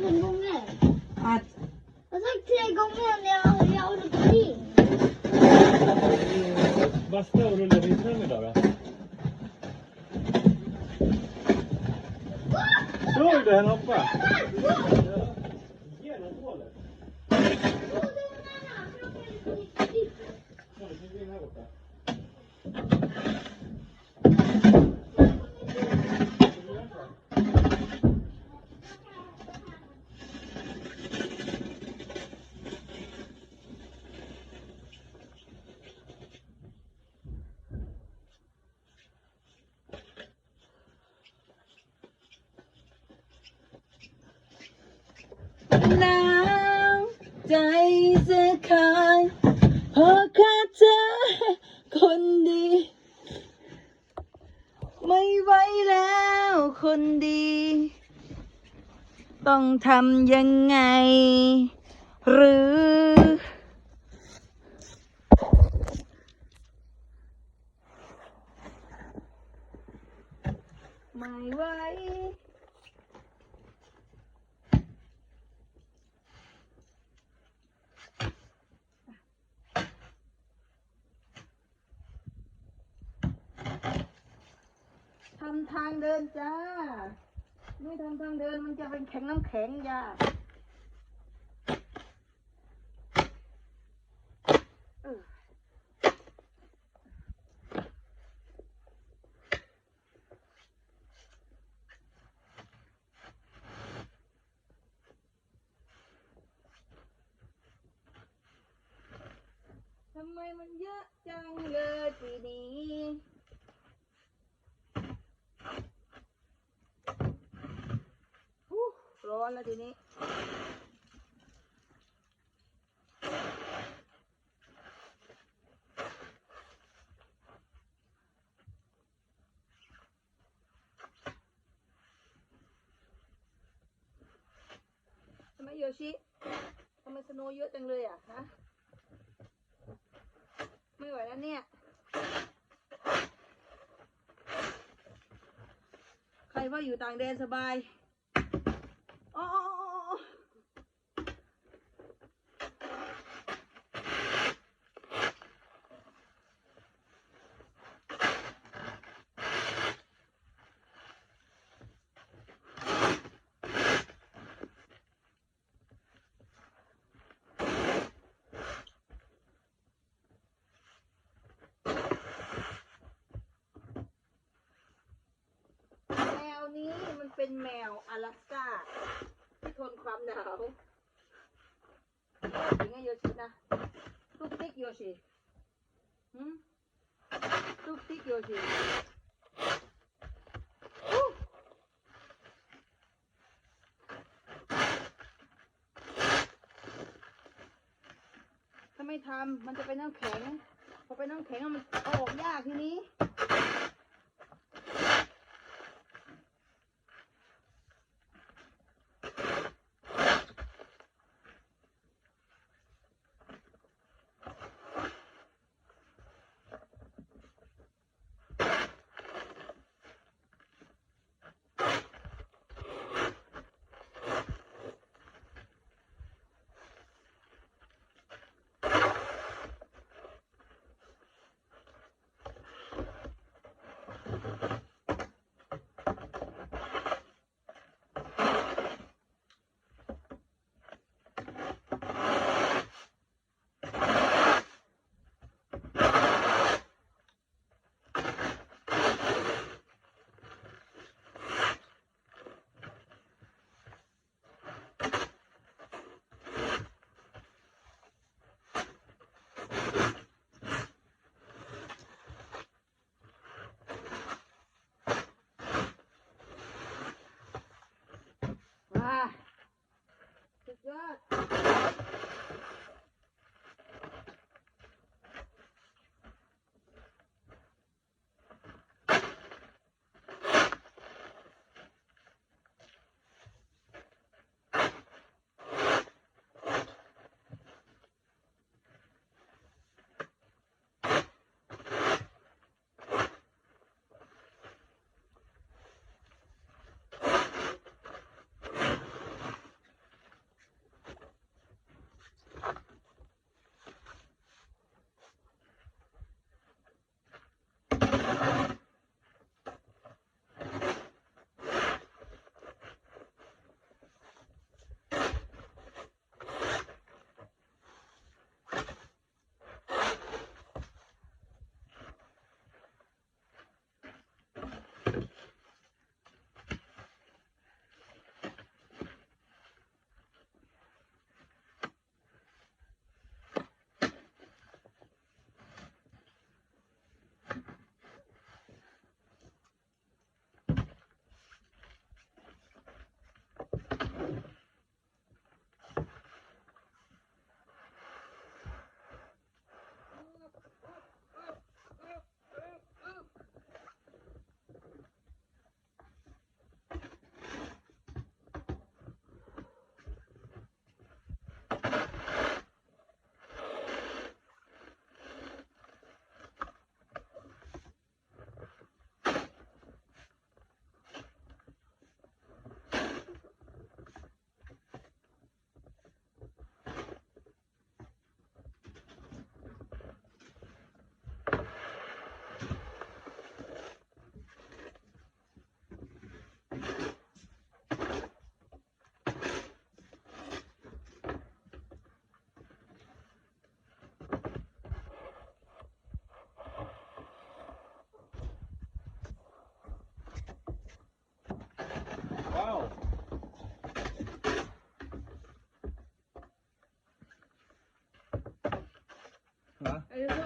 tusen gånger. Att Jag har sagt tre gånger när jag, jag håller på ring. Basta och rulla fram idag då? Såg du henne hoppa? ขาดเพราะขาดเธอคนดี ไม่ไหวแล้วคนดี ต้องทำยังไง หรือ ไม่ไหว ทำทางเดินจ้า ไม่ทำทางเดินมันจะเป็นแข็งน้ำแข็งจ้าทำไมมันเยอะจังเลยปีนี้ ฮู้ร้อน แล้วทีนี้ทำไมโยชิทำไมสโนเยอะจังเลยอะฮะไม่ไหวแล้วเนี่ยใครว่าอยู่ต่างแดนสบาย อ๋ออ๋ออ๋ออ๋อแมวนี้มัน เป็นแมวอลาสก้าที่ทนความหนาวถึงไงโยชินะตุ๊กติ๊กโยชิหืมตุ๊กติ๊กโยชิถ้าไม่ทำมันจะเป็นน้ำแข็ง พอเป็นน้ำแข็งมันออกยากทีนี้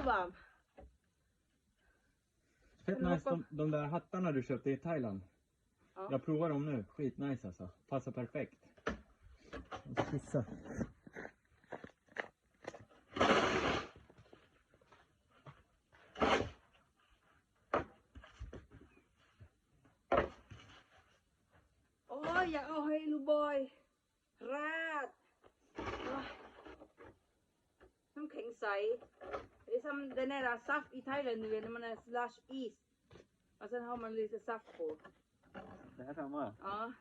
varm. Fett Men nice hoppa- de, de där hattarna du köpte i Thailand. Ja. Jag provar dem nu. Skitnice alltså. Passar perfekt. Kissa. Åh, jag har hej boy. Rat. Åh. น้ำแข็งใส det är som den där saft i Thailand nu när man är slash is. Och sen har man lite saft på. Det här samma. ja